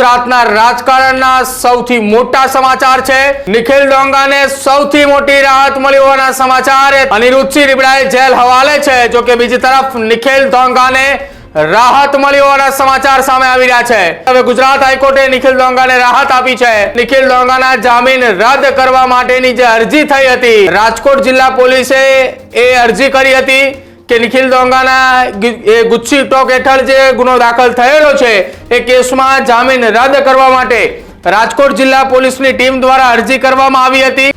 ગુજરાતના રાજકારણના સૌથી મોટા સમાચાર છે. નિખિલ ડોંગાને સૌથી મોટી રાહત મળી હોવાના સમાચાર. અનિરુદ્ધસિંહ રીબડાએ જેલ હવાલે છે, જો કે બીજી તરફ નિખિલ ડોંગાને રાહત મળી હોવાના સમાચાર સામે આવી રહ્યા છે. હવે ગુજરાત હાઈકોર્ટે નિખિલ ડોંગાને રાહત આપી છે. નિખિલ ડોંગાના જામીન રદ કરવા માટેની જે અરજી થઈ હતી, રાજકોટ જિલ્લા પોલીસે એ અરજી કરી હતી. કે નિખિલ દોંગાના એ ગુચ્છી ટોક હેઠળ જે ગુનો દાખલ થયેલો છે, એ કેસમાં જામીન રદ કરવા માટે રાજકોટ જિલ્લા પોલીસની ટીમ દ્વારા અરજી કરવામાં આવી હતી.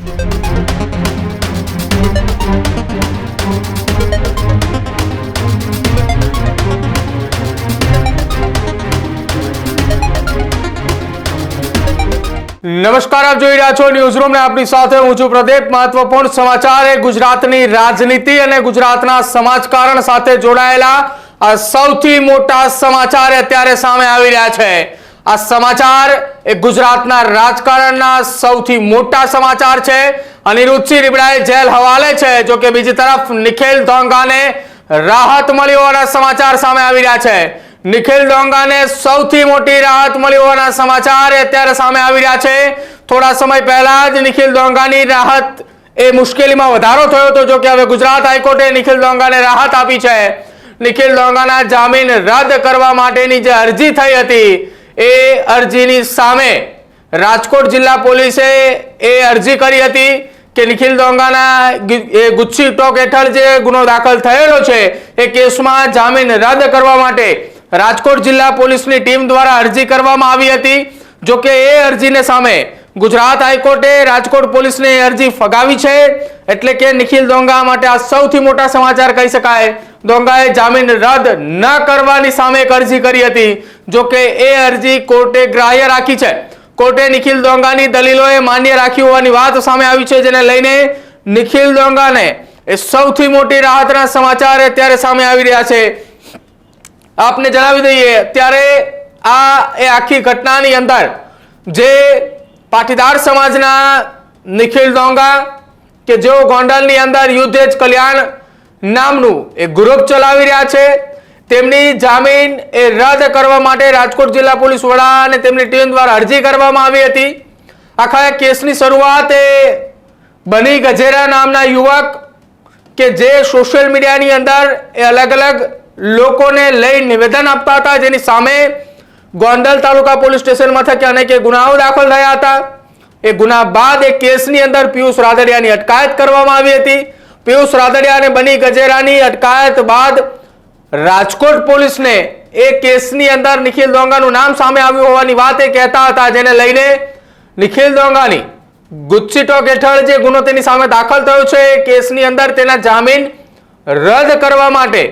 નમસ્કાર, આપ જોઈ રહ્યા છો ન્યૂઝ રૂમ ને આપની સાથે હું છું પ્રદીપ. મહત્વપૂર્ણ સમાચાર એ ગુજરાતની રાજનીતિ અને ગુજરાતના સમાજકારણ સાથે જોડાયેલા આ સૌથી મોટા સમાચાર અત્યારે સામે આવી રહ્યા છે. આ સમાચાર એ ગુજરાતના રાજકારણના સૌથી મોટા સમાચાર છે. અનિરુદ્ધસિંહ રીબડાએ જેલ હવાલે છે, જો કે બીજી તરફ નિખિલ ધોંગાને રાહત મળી હોવાના સમાચાર સામે આવી રહ્યા છે. નિખિલ ડોંગાને સૌથી મોટી રાહત મળી હોવાના સમાચાર અત્યારે સામે આવી રહ્યા છે. થોડા સમય પહેલા જ નિખિલ ડોંગાની રાહત એ મુશ્કેલીમાં વધારો થયો હતો. જો કે હવે ગુજરાત હાઈકોર્ટે નિખિલ ડોંગાને રાહત આપી છે. નિખિલ ડોંગાના જામીન રદ કરવા માટેની જે અરજી થઈ હતી, એ અરજીની સામે રાજકોટ જિલ્લા પોલીસે એ અરજી કરી હતી કે નિખિલ ડોંગાના એ ગુચ્છી ટોક હેઠળ જે ગુનો દાખલ થયેલો છે, એ કેસમાં જામીન રદ કરવા માટે રાજકોટ જિલ્લા પોલીસની ટીમ દ્વારા અરજી કરવામાં આવી હતી. જો કે એ અરજીને સામે ગુજરાત હાઈકોર્ટે રાજકોટ પોલીસને અરજી ફગાવી છે. એટલે કે નિખિલ દોંગા માટે આ સૌથી મોટા સમાચાર કહી શકાય. ડોંગાએ જામીન રદ ન કરવાની સામે એક અરજી કરી હતી. જો કે એ અરજી કોર્ટે ગ્રાહ્ય રાખી છે. કોર્ટે નિખિલ દોંગાની દલીલોએ માન્ય રાખી હોવાની વાત સામે આવી છે, જેને લઈને નિખિલ દોંગાને એ સૌથી મોટી રાહતના સમાચાર અત્યારે સામે આવી રહ્યા છે. આપને જણાવી દઈએ, ત્યારે આ એ આખી ઘટનાની અંદર જે પાટીદાર સમાજના નિખિલ ડોંગા કે જેઓ ગોંડલની અંદર યુદ્ધેજ કલ્યાણ નામનું એ ગ્રુપ ચલાવી રહ્યા છે, તેમની જામીન એ રદ કરવા માટે રાજકોટ જિલ્લા પોલીસ વડા અને તેમની ટીમ દ્વારા અરજી કરવામાં આવી હતી. આખા કેસની શરૂઆત એ બની ગજેરા નામના યુવક કે જે સોશિયલ મીડિયાની અંદર એ અલગ અલગ લોકોને લઈ નિવેદન આપતા હતા. જેની સામે ગોંડલ તાલુકા પોલીસ સ્ટેશન મથકે અનેક ગુનાઓ દાખલ થયા હતા. એ ગુના બાદ એ કેસની અંદર પિયુષ રાદડિયાની અટકાયત કરવામાં આવી હતી. પિયુષ રાદડિયાને બની ગજેરાની અટકાયત બાદ રાજકોટ પોલીસને એ કેસની અંદર નિખિલ દોંગાનું નામ સામે આવ્યું હોવાની વાત એ કહેતા હતા, જેને લઈને નિખિલ દોંગાની ગુચ્છીટોક હેઠળ જે ગુનો તેની સામે દાખલ થયો છે, એ કેસની અંદર તેના જામીન રદ કરવા માટે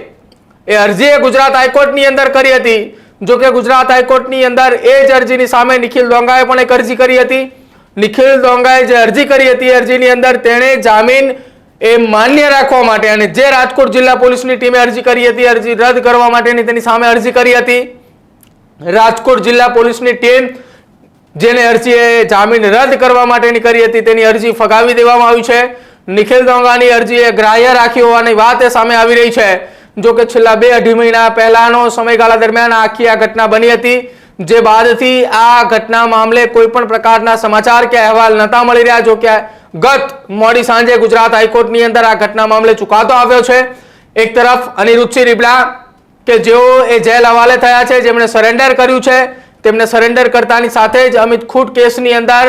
એ અરજી એ ગુજરાત હાઈકોર્ટની અંદર કરી હતી. જો કે ગુજરાત હાઈકોર્ટની અંદર એ જ અરજીની સામે નિખિલ ડોંગાએ પણ એક અરજી કરી હતી. નિખિલ ડોંગાએ જે અરજી કરી હતી અરજીની અંદર તેણે જામીન એ માન્ય રાખવા માટે અને જે રાજકોટ જિલ્લા પોલીસની ટીમે અરજી કરી હતી, અરજી રદ કરવા માટેની તેની સામે અરજી કરી હતી. રાજકોટ જિલ્લા પોલીસની ટીમ જેને અરજી એ જામીન રદ કરવા માટેની કરી હતી તેની અરજી ફગાવી દેવામાં આવી છે. નિખિલ ડોંગાની અરજી એ ગ્રાહ્ય રાખી હોવાની વાત એ સામે આવી રહી છે. જો કે છેલ્લા બે અઢી મહિના પહેલાનો સમયગાળા દરમિયાન આખી આ ઘટના બની હતી, જે બાદથી આ ઘટના મામલે કોઈ પણ પ્રકારના સમાચાર કે અહેવાલ નતા મળી રહ્યા, જો કે ગત મોડી સાંજે ગુજરાત હાઈકોર્ટની અંદર આ ઘટના મામલે ચુકાદો આવ્યો છે. એક તરફ અનિરુદ્ધસિંહ રીબડા કે જેઓ એ જેલ હવાલે થયા છે, જેમણે સરેન્ડર કર્યું છે, તેમને સરેન્ડર કરતાની સાથે જ અમિત ખૂટ કેસની અંદર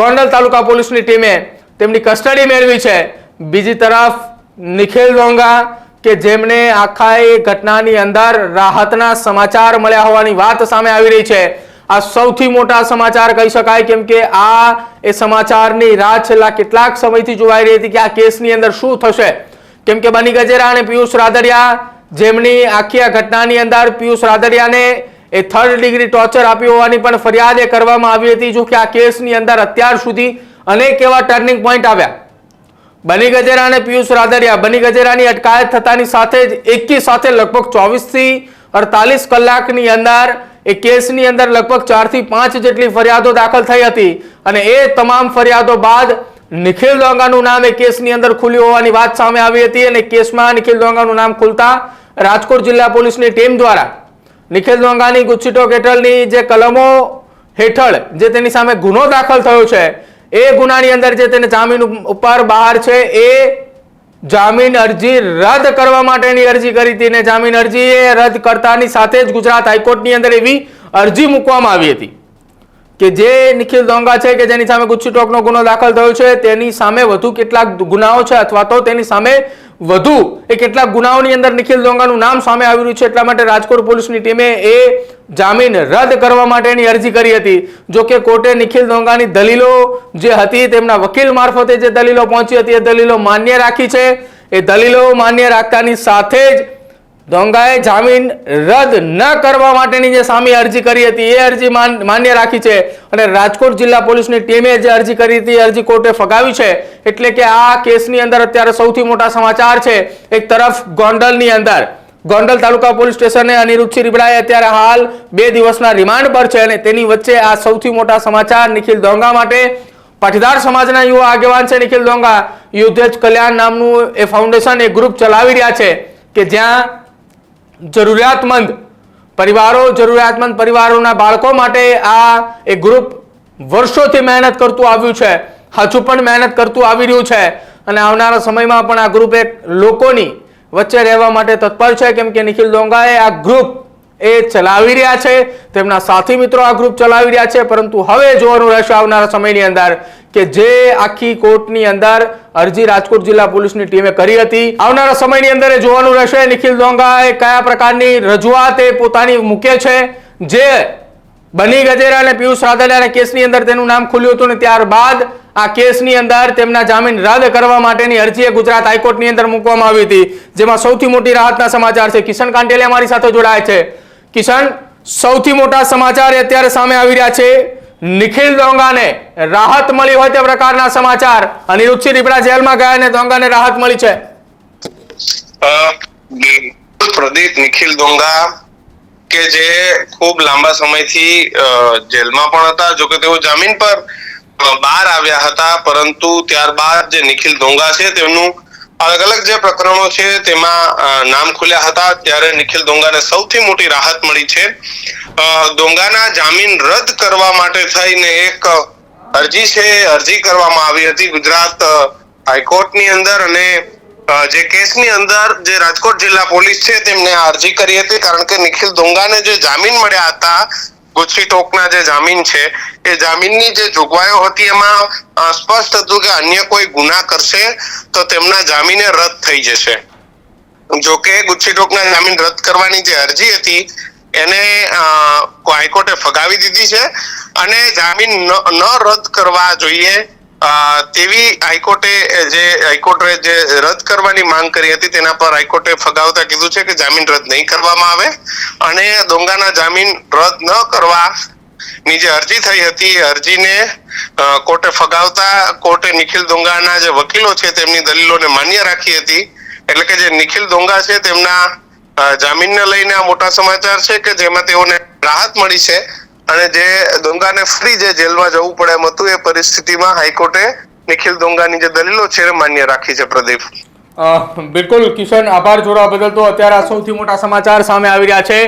ગોંડલ તાલુકા પોલીસની ટીમે તેમની કસ્ટડી મેળવી છે. બીજી તરફ નિખિલ ડોંગા કે જેમને આખા એ ઘટનાની અંદર રાહતના સમાચાર મળ્યા હોવાની વાત સામે આવી રહી છે. આ સૌથી મોટા સમાચાર કહી શકાય કેમ કે આ એ સમાચારની રાહ છેલ્લા કેટલાક સમયથી જોવાઈ રહી હતી કે આ કેસની અંદર શું થશે. કેમ કે બની ગજેરા અને પિયુષ રાદડિયા જેમની આખી આ ઘટનાની અંદર પિયુષ રાદડિયાને એ થર્ડ ડિગ્રી ટોર્ચર આપ્યું હોવાની પણ ફરિયાદ એ કરવામાં આવી હતી જો કે આ કેસની અંદર અત્યાર સુધી અનેક એવા ટર્નિંગ પોઈન્ટ આવ્યા. બની ગજેરા અને પિયુષ રાદરિયા બની ગજેરાની અટકાયત થતાની સાથે જ એકી સાથે લગભગ ચોવીસથી અડતાલીસ કલાકની અંદર, એ કેસની અંદર લગભગ ચારથી પાંચ જેટલી ફરિયાદો દાખલ થઈ હતી. અને એ તમામ ફરિયાદો બાદ નિખિલ ડોંગાનું નામ એ કેસની અંદર ખુલ્યું હોવાની વાત સામે આવી હતી અને કેસમાં નિખિલ ડોંગાનું નામ ખુલતા રાજકોટ જિલ્લા પોલીસની ટીમ દ્વારા નિખિલ ડોંગાની ગુચ્છીટોક હેઠળની જે કલમો હેઠળ, જે તેની સામે ગુનો દાખલ થયો છે એ ગુનાની અંદર જે તેને જામીન ઉપર બહાર છે, એ જામીન અરજી રદ કરવા માટેની અરજી કરી હતી ને જામીન અરજી એ રદ કરતાની સાથે જ ગુજરાત હાઈકોર્ટની અંદર એવી અરજી મૂકવામાં આવી હતી કે જે નિખિલ દોંગા છે કે જેની સામે ગુચ્છી ટોકનો ગુનો દાખલ થયો છે, તેની સામે વધુ કેટલાક ગુનાઓ છે અથવા તો તેની સામે વધુ એ કેટલાક ગુનાઓની અંદર નિખિલ દોંગાનું નામ સામે આવી રહ્યું છે. એટલા માટે રાજકોટ પોલીસની ટીમે એ જામીન રદ કરવા માટેની અરજી કરી હતી. જો કે કોર્ટે નિખિલ દોંગાની દલીલો જે હતી તેમના વકીલ મારફતે જે દલીલો પહોંચી હતી, એ દલીલો માન્ય રાખી છે. એ દલીલો માન્ય રાખતાની સાથે જ દોંગાએ જામીન રદ ન કરવા માટેની જે સામે અરજી કરી હતી, એ અરજી માન- માન્ય રાખી છે. અને રાજકોટ જિલ્લા પોલીસની ટીમે જે અરજી કરી હતી અરજી કોર્ટે ફગાવી છે. એટલે કે આ કેસની અંદર અત્યારે સૌથી મોટા સમાચાર છે, એક તરફ ગોંડલની અંદર. ગોંડલ તાલુકા પોલીસ સ્ટેશને અનિરુદ્ધસિંહ રીબડાએ અત્યારે હાલ બે દિવસના રિમાન્ડ પર છે અને તેની વચ્ચે આ સૌથી મોટા સમાચાર નિખિલ દોંગા માટે. પાટીદાર સમાજના યુવા આગેવાન છે નિખિલ દોંગા. યુદ્ધેજ કલ્યાણ નામનું એ ફાઉન્ડેશન એ ગ્રુપ ચલાવી રહ્યા છે કે જ્યાં જરૂરિયાતમંદ પરિવારો, જરૂરિયાતમંદ પરિવારોના બાળકો માટે આ એક ગ્રુપ વર્ષોથી મહેનત કરતું આવ્યું છે. હજુ પણ મહેનત કરતું આવી રહ્યું છે. અને આવનારા સમયમાં પણ આ ગ્રુપ એક લોકોની વચ્ચે રહેવા માટે તત્પર છે. કેમ કે નિખિલ ડોંગાએ આ ગ્રુપ એ ચલાવી રહ્યા છે. તેમના સાથી મિત્રો આ ગ્રુપ ચલાવી રહ્યા છે. પરંતુ હવે જોવાનું રહેશે આવનારા સમયની અંદર કે જે આખી કોર્ટની અંદર અરજી રાજકોટ જિલ્લા પોલીસની ટીમે કરી હતી. આવનારા સમયની અંદર એ જોવાનું રહેશે નિખિલ દોંગાએ કયા પ્રકારની રજૂઆત એ પોતાની મૂકે છે. જે બની ગજેરા અને પિયુષ રાદડિયાના કેસની અંદર તેનું નામ ખુલ્યું હતું ને ત્યારબાદ આ કેસની અંદર તેમના જામીન રદ કરવા માટેની અરજી ગુજરાત હાઈકોર્ટની અંદર મૂકવામાં આવી હતી. જેમાં સૌથી મોટી રાહતના સમાચાર છે. કિશન કાંટેલિયા મારી સાથે જોડાય છે. કિશન સૌથી મોટા સમાચાર અત્યારે સામે આવી રહ્યા છે. નિખિલ દોંગાને રાહત મળી હોય તે પ્રકારના સમાચાર. અનિરુદ્ધસિંહ રીપડા જેલમાં ગયા અને દોંગાને રાહત મળી છે. પ્રદીપ, નિખિલ દોંગા કે જે ખૂબ લાંબા સમયથી જેલમાં પણ હતા. જોકે તેઓ જામીન પર બહાર આવ્યા હતા. પરંતુ ત્યારબાદ જે નિખિલ દોંગા છે, તેમનું અલગ અલગ જે પ્રકરણો છે તેમાં નામ ખુલ્યા હતા. ત્યારે નિખિલ દોંગાને સૌથી મોટી રાહત મળી છે. દોંગાના જામીન રદ કરવા માટે થઈને એક અરજી છે. અરજી કરવામાં આવી હતી ગુજરાત હાઈકોર્ટની અંદર અને જે કેસની અંદર જે રાજકોટ જિલ્લા પોલીસ છે તેમને અરજી કરી હતી. કારણ કે નિખિલ દોંગાને જે જામીન મળ્યા હતા ગુચ્છી ટોકના જે જામીન છે, એ જામીનની જે જોગવાઈઓ હતી એમાં સ્પષ્ટ હતું કે અન્ય કોઈ ગુના કરશે તો તેમના જામીને રદ થઈ જશે. જોકે ગુચ્છી ટોકના જામીન રદ કરવાની જે અરજી હતી, એને હાઈકોર્ટે ફગાવી દીધી છે. અને જામીન ન રદ કરવા જોઈએ તેવી હાઈકોર્ટે જે હાઈકોર્ટે જે રદ કરવાની માંગ કરી હતી, તેના પર હાઈકોર્ટે ફગાવતા કીધું છે કે જામીન રદ નહીં કરવામાં આવે અને દોંગાના જામીન રદ ન કરવા ની જે અરજી થઈ હતી અરજીને કોર્ટે ફગાવતા, કોર્ટે નિખિલ દોંગાના જે વકીલો છે, તેમની દલીલોને માન્ય રાખી હતી. એટલે કે જે નિખિલ દોંગા છે, તેમના જામીનને લઈને આ મોટા સમાચાર છે કે જેમાં તેઓને રાહત મળી છે. અને જે દોંગાને ફરી જે જેલમાં જવું પડે એમ હતું, એ પરિસ્થિતિમાં હાઈકોર્ટે નિખિલ દોંગાની જે દલીલો છે માન્ય રાખી છે પ્રદીપ. બિલકુલ, કિશન, આભાર જોડવા બદલ તો અત્યારે આ સૌથી મોટા સમાચાર સામે આવી રહ્યા છે.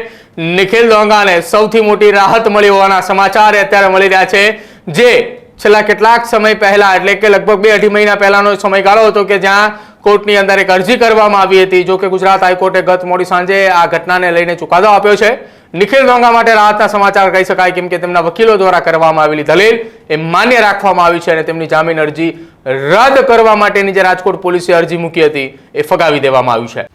નિખિલ દોંગાને સૌથી મોટી રાહત મળી હોવાના સમાચાર અત્યારે મળી રહ્યા છે. જે છેલ્લા કેટલાક સમય પહેલા, એટલે કે લગભગ બે અઢી મહિના પહેલાનો સમયગાળો હતો કે જ્યાં કોર્ટની અંદર એક અરજી કરવામાં આવી હતી, જો કે ગુજરાત હાઈકોર્ટે ગત મોડી સાંજે આ ઘટનાને લઈને ચુકાદો આપ્યો છે. નિખિલ દોંગા માટે રાહતના સમાચાર કહી શકાય કેમ કે તેમના વકીલો દ્વારા કરવામાં આવેલી દલીલ એ માન્ય રાખવામાં આવી છે અને તેમની જામીન અરજી રદ કરવા માટેની જે રાજકોટ પોલીસે અરજી મૂકી હતી એ ફગાવી દેવામાં આવી છે.